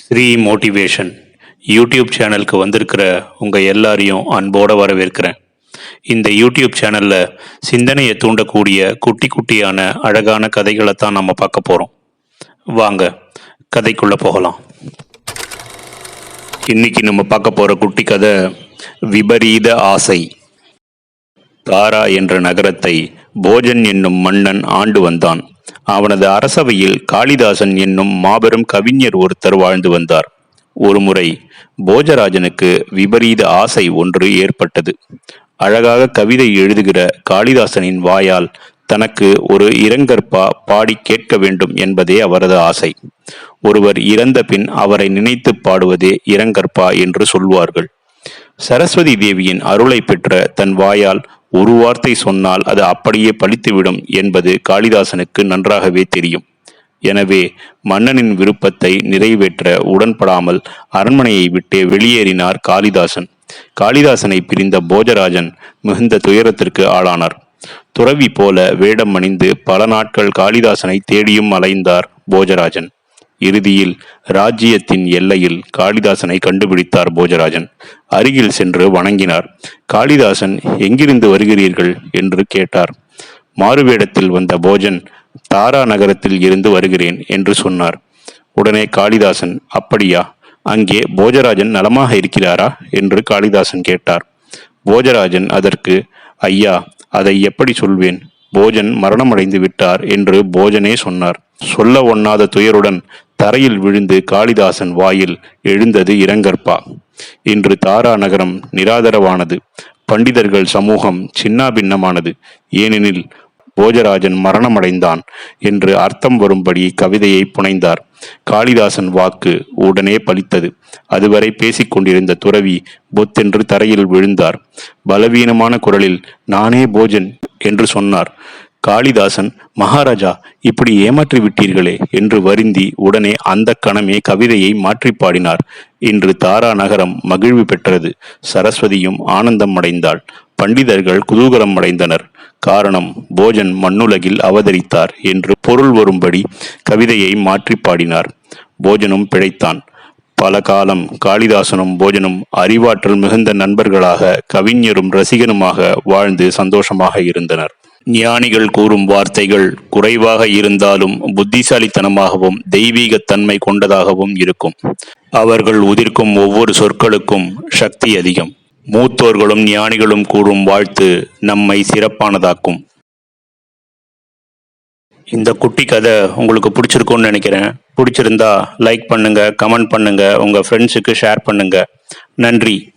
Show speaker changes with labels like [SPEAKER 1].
[SPEAKER 1] Sri motivation YouTube சேனலுக்கு வந்திருக்கிற உங்கள் எல்லாரையும் அன்போடு வரவேற்கிறேன். இந்த யூடியூப் சேனலில் சிந்தனையை தூண்டக்கூடிய குட்டி குட்டியான அழகான கதைகளை தான் நம்ம பார்க்க போகிறோம் வாங்க கதைக்குள்ளே போகலாம். இன்னைக்கு நம்ம பார்க்க போகிற குட்டி கதை விபரீத ஆசை. தாரா என்ற நகரத்தை போஜன் என்னும் மன்னன் ஆண்டு வந்தான். அவனது அரசவையில் காளிதாசன் என்னும் மாபெரும் கவிஞர் ஒருத்தர் வாழ்ந்து வந்தார். ஒருமுறை போஜராஜனுக்கு விபரீத ஆசை ஒன்று ஏற்பட்டது. அழகாக கவிதை எழுதுகிற காளிதாசனின் வாயால் தனக்கு ஒரு இரங்கற்பா பாடி கேட்க வேண்டும் என்பதே அவரது ஆசை. ஒருவர் இறந்த பின் அவரை நினைத்து பாடுவதே இரங்கற்பா என்று சொல்வார்கள். சரஸ்வதி தேவியின் அருளை பெற்ற தன் வாயால் ஒரு வார்த்தை சொன்னால் அது அப்படியே பழித்துவிடும் என்பது காளிதாசனுக்கு நன்றாகவே தெரியும். எனவே மன்னனின் விருப்பத்தை நிறைவேற்ற உடன்படாமல் அரண்மனையை விட்டு வெளியேறினார் காளிதாசன். காளிதாசனை பிரிந்த போஜராஜன் மிகுந்த துயரத்திற்கு ஆளானார். துறவி போல வேடம் அணிந்து பல நாட்கள் காளிதாசனை தேடியும் அலைந்தார் போஜராஜன். இறுதியில் ராஜ்யத்தின் எல்லையில் காளிதாசனை கண்டுபிடித்தார் போஜராஜன். அருகில் சென்று வணங்கினார். காளிதாசன் எங்கிருந்து வருகிறீர்கள்? என்று கேட்டார். மாறுவேடத்தில் வந்த போஜன் தாரா நகரத்தில் இருந்து வருகிறேன் என்று சொன்னார். உடனே காளிதாசன் அப்படியா அங்கே போஜராஜன் நலமாக இருக்கிறாரா? என்று காளிதாசன் கேட்டார். போஜராஜன் அதற்கு ஐயா அதை எப்படி சொல்வேன்? போஜன் மரணமடைந்து விட்டார் என்று போஜனே சொன்னார். சொல்ல ஒண்ணாத துயருடன் தரையில் விழுந்து காளிதாசன் வாயில் எழுந்தது இரங்கற்பா. இன்று தாரா நகரம் நிராதரவானது. பண்டிதர்கள் சமூகம் சின்னாபின்னமானது. ஏனெனில் போஜராஜன் மரணமடைந்தான் என்று அர்த்தம் வரும்படி கவிதையை புனைந்தார். காளிதாசன் வாக்கு உடனே பலித்தது. அதுவரை பேசிக்கொண்டிருந்த துறவி பொத்தென்று தரையில் விழுந்தார். பலவீனமான குரலில் நானே போஜன் என்று சொன்னார். காளிதாசன் மகாராஜா இப்படி ஏமாற்றி விட்டீர்களே என்று வருந்தி உடனே அந்த கணமே கவிதையை மாற்றி பாடினார். இன்று தாரா நகரம் மகிழ்வு பெற்றது. சரஸ்வதியும் ஆனந்தம் அடைந்தாள். பண்டிதர்கள் குதூகலம் அடைந்தனர். காரணம் போஜன் மண்ணுலகில் அவதரித்தார் என்று பொருள் வரும்படி கவிதையை மாற்றி பாடினார். போஜனும் பிழைத்தான். பல காலம் காளிதாசனும் போஜனும் அறிவாற்றல் மிகுந்த நண்பர்களாக கவிஞரும் ரசிகனுமாக வாழ்ந்து சந்தோஷமாக இருந்தனர். ஞானிகள் கூறும் வார்த்தைகள் குறைவாக இருந்தாலும் புத்திசாலித்தனமாகவும் தெய்வீகத்தன்மை கொண்டதாகவும் இருக்கும். அவர்கள் உதிர்க்கும் ஒவ்வொரு சொற்களுக்கும் சக்தி அதிகம். மூத்தோர்களும் ஞானிகளும் கூறும் வாழ்த்து நம்மை சிறப்பானதாக்கும். இந்த குட்டி கதை உங்களுக்கு பிடிச்சிருக்கும்னு நினைக்கிறேன். பிடிச்சிருந்தா லைக் பண்ணுங்க கமெண்ட் பண்ணுங்க உங்க ஃப்ரெண்ட்ஸுக்கு ஷேர் பண்ணுங்க. நன்றி.